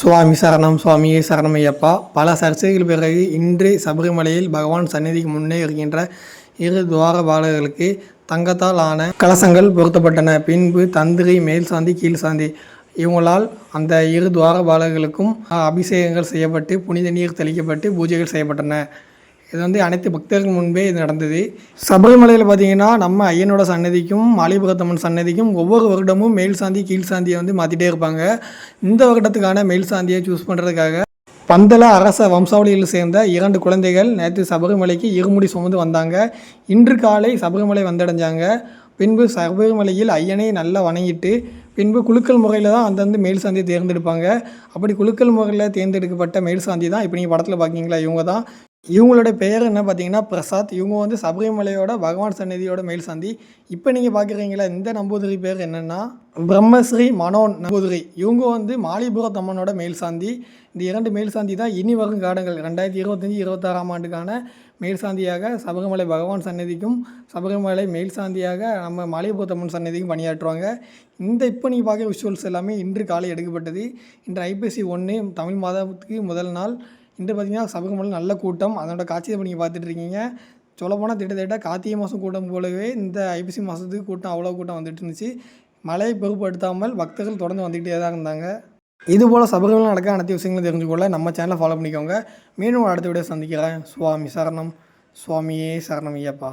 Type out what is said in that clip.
சுவாமி சரணம் சுவாமியே சரணம் ஐயப்பா. பல சர்ச்சைகள் பிறகு இன்று சபரிமலையில் பகவான் சந்நிதிக்கு முன்னே இருக்கின்ற இரு துவாரபாலகர்களுக்கு தங்கத்தால் ஆன கலசங்கள் பொருத்தப்பட்டன. பின்பு தந்திரி மேல் சாந்தி கீழ் சாந்தி. இவங்களால் அந்த இரு துவாரபாலகர்களுக்கும் அபிஷேகங்கள் செய்யப்பட்டு புனித நீர் தெளிக்கப்பட்டு பூஜைகள் செய்யப்பட்டன. இது வந்து அனைத்து பக்தர்கள் முன்பே இது நடந்தது. சபரிமலையில் பார்த்தீங்கன்னா நம்ம ஐயனோட சன்னதிக்கும் மாலிபுரத்தம்மன் சன்னதிக்கும் ஒவ்வொரு வருடமும் மேல் சாந்தி கீழ் சாந்தியை வந்து மாற்றிட்டே இருப்பாங்க. இந்த வருடத்துக்கான மேல் சாந்தியை சூஸ் பண்ணுறதுக்காக பந்தல அரச வம்சாவளியில் சேர்ந்த இரண்டு குழந்தைகள் நேற்று சபரிமலைக்கு இருமுடி சுமந்து வந்தாங்க. இன்று காலை சபரிமலை வந்தடைஞ்சாங்க. பின்பு சபரிமலையில் ஐயனை நல்லா வணங்கிட்டு பின்பு குலுக்கல் முறையில் தான் அந்தந்த மேல் சாந்தியை தேர்ந்தெடுப்பாங்க. அப்படி குலுக்கல் முறையில் தேர்ந்தெடுக்கப்பட்ட மேல் சாந்தி தான் இப்போ நீங்கள் படத்தில் பார்க்கீங்களா இவங்க தான் இவங்களோட பெயர் என்ன பார்த்தீங்கன்னா பிரசாத். இவங்க வந்து சபரிமலையோட பகவான் சந்நிதியோட மேல் சந்தி. இப்போ நீங்கள் பார்க்குறீங்களா இந்த நம்பூதிரி பேர் என்னென்னா பிரம்மஸ்ரீ மனோன் நம்பூதிரி. இவங்க வந்து மாலிபுரத்தம்மனோட மேல் சாந்தி. இந்த இரண்டு மேல் சாந்தி தான் இனி வரும் காலங்கள். ரெண்டாயிரத்தி இருபத்தஞ்சி இருபத்தாறாம் ஆண்டுக்கான மேல் சாந்தியாக சபரிமலை பகவான் சன்னதிக்கும் சபரிமலை மேல் சாந்தியாக நம்ம மாலிபுரத்தம்மன் சன்னதிக்கும் பணியாற்றுவாங்க. இந்த இப்போ நீங்கள் பார்க்குற விஷுவல்ஸ் எல்லாமே இன்று காலை எடுக்கப்பட்டது. இன்று ஐபிசி ஒன்று தமிழ் மாதத்துக்கு முதல் நாள். இன்று பார்த்தீங்கன்னா சபரிமலை நல்ல கூட்டம். அதனோட காட்சியை இப்போ நீங்கள் பார்த்துட்டு இருக்கீங்க. சொல்லப்போனால் திட்டத்தட்ட கார்த்திகை மாதம் கூட்டம் போலவே இந்த ஐப்பசி மாதத்துக்கு கூட்டம் அவ்வளோ கூட்டம் வந்துட்டு இருந்துச்சு. மழையை பொருட்படுத்தாமல் பக்தர்கள் தொடர்ந்து வந்துக்கிட்டே தான் இருந்தாங்க. இது போல் சபரிமலை நடக்க அனைத்து விஷயங்களும் தெரிஞ்சுக்கொள்ள நம்ம சேனலை ஃபாலோ பண்ணிக்கோங்க. மீண்டும் அடுத்த வீடியோ சந்திக்கிறேன். சுவாமி சரணம். சுவாமியே சரணம் ஐயப்பா.